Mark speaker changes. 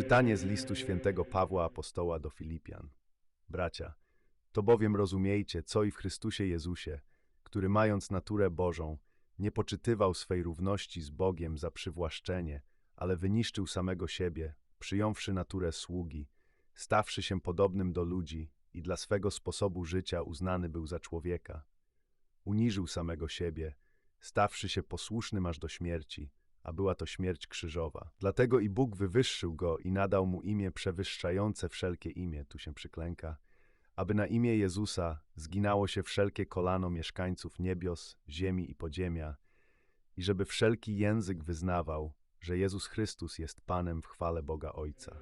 Speaker 1: Czytanie z listu świętego Pawła Apostoła do Filipian. Bracia, to bowiem rozumiejcie, co i w Chrystusie Jezusie, który mając naturę Bożą, nie poczytywał swej równości z Bogiem za przywłaszczenie, ale wyniszczył samego siebie, przyjąwszy naturę sługi, stawszy się podobnym do ludzi i dla swego sposobu życia uznany był za człowieka. Uniżył samego siebie, stawszy się posłusznym aż do śmierci, a była to śmierć krzyżowa. Dlatego i Bóg wywyższył go i nadał mu imię przewyższające wszelkie imię, tu się przyklęka, aby na imię Jezusa zginało się wszelkie kolano mieszkańców niebios, ziemi i podziemia, i żeby wszelki język wyznawał, że Jezus Chrystus jest Panem w chwale Boga Ojca.